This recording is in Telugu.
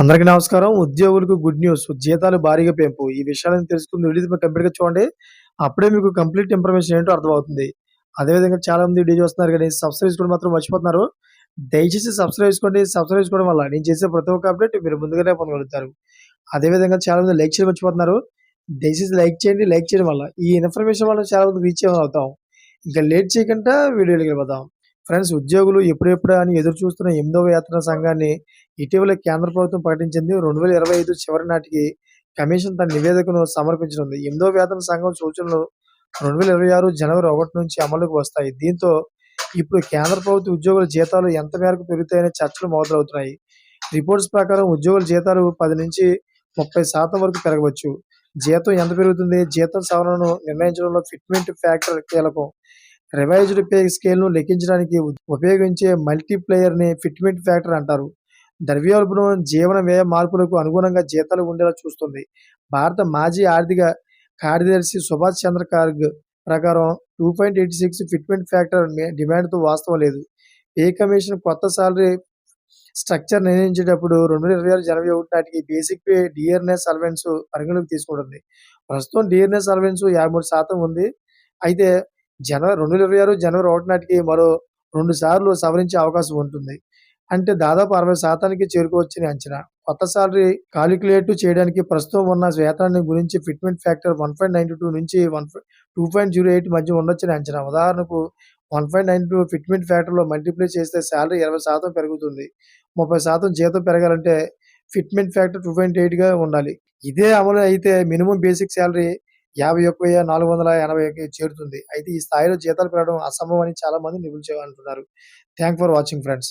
అందరికీ నమస్కారం. ఉద్యోగులకు గుడ్ న్యూస్. జీతాలు భారీగా పెంపు. ఈ విషయాలను తెలుసుకుంది వీడియో మీరు కంప్లీట్‌గా చూడండి. అప్పుడే మీకు కంప్లీట్ ఇన్ఫర్మేషన్ ఏంటో అర్థమవుతుంది. అదేవిధంగా చాలామంది వీడియో చూస్తున్నారు కానీ సబ్స్క్రైబ్ కూడా మాత్రం మర్చిపోతున్నారు. దయచేసి సబ్స్క్రైబ్ చేసుకోండి. సబ్స్క్రైబ్ చేసుకోవడం వల్ల నేను చేసే ప్రతి ఒక్క అప్డేట్ మీరు ముందుగానే పొందగలుగుతారు. అదేవిధంగా చాలామంది లైక్ చేయడం మర్చిపోతున్నారు. దయచేసి లైక్ చేయండి. లైక్ చేయడం వల్ల ఈ ఇన్ఫర్మేషన్ వల్ల చాలా మంది రీచ్ అవుతాం. ఇంకా లేట్ చేయకుండా వీడియోలోకి వెళ్ళిపోతాం ఫ్రెండ్స్ ఉద్యోగులు ఎప్పుడెప్పుడా అని ఎదురు చూస్తున్న ఎనిమిదవ వేతన సంఘాన్ని ఇటీవల కేంద్ర ప్రభుత్వం ప్రకటించింది. 2025 చివరి నాటికి కమిషన్ తన నివేదికను సమర్పించనుంది. ఎనిమిదవ వేతన సంఘం సూచనలు 2026 జనవరి ఒకటి నుంచి అమలుకు వస్తాయి. దీంతో ఇప్పుడు కేంద్ర ప్రభుత్వ ఉద్యోగుల జీతాలు ఎంత మేరకు పెరుగుతాయనే చర్చలు మొదలవుతున్నాయి. రిపోర్ట్స్ ప్రకారం ఉద్యోగుల జీతాలు 10-30% వరకు పెరగవచ్చు. జీతం ఎంత పెరుగుతుంది? జీతం సవరణను నిర్ణయించడంలో ఫిట్మెంట్ ఫ్యాక్టర్ కీలకం. రివైజ్డ్ పే స్కేల్‌ను లెక్కించడానికి ఉపయోగించే మల్టీప్లేయర్ని ఫిట్మెంట్ ఫ్యాక్టర్ అంటారు. ద్రవ్యోల్బణం, జీవన వ్యయ మార్పులకు అనుగుణంగా జీతాలు ఉండేలా చూస్తుంది. భారత మాజీ ఆర్థిక కార్యదర్శి సుభాష్ చంద్ర గార్గ్ ప్రకారం 2.86 ఫిట్మెంట్ ఫ్యాక్టర్ డిమాండ్‌తో వాస్తవం లేదు. పే కమిషన్ కొత్త సాలరీ స్ట్రక్చర్ నిర్ణయించేటప్పుడు 2026 జనవరి ఒకటి నాటికి బేసిక్ పే, డిఆర్ఎస్ అలవెన్స్ పరిగణలోకి తీసుకుంటుంది. ప్రస్తుతం డిఆర్ఎస్ అలవెన్స్ 53% ఉంది. అయితే జనవరి 2026 జనవరి ఒకటి నాటికి మరో రెండు సార్లు సవరించే అవకాశం ఉంటుంది. అంటే దాదాపు అరవై శాతానికి చేరుకోవచ్చని అంచనా. కొత్త సాలరీ కాలిక్యులేట్ చేయడానికి ప్రస్తుతం ఉన్న వేతనాన్ని గురించి ఫిట్మెంట్ ఫ్యాక్టర్ 1.92 నుంచి 2.08 మధ్య ఉండొచ్చని అంచనా. ఉదాహరణకు 1.92 ఫిట్మెంట్ ఫ్యాక్టర్‌లో మల్టిప్లై చేస్తే శాలరీ ఇరవై శాతం పెరుగుతుంది. 30% జీతం పెరగాలంటే ఫిట్మెంట్ ఫ్యాక్టర్ 2.8గా ఉండాలి. ఇదే అమలు అయితే మినిమం బేసిక్ శాలరీ యాభై ఎక్కువయా నాలుగు వందల 51,480కి చేరుతుంది. అయితే ఈ స్థాయిలో జీతాలు పెరగడం అసంభవం అని చాలా మంది నిపుణులు అంటున్నారు. Thank for watching friends.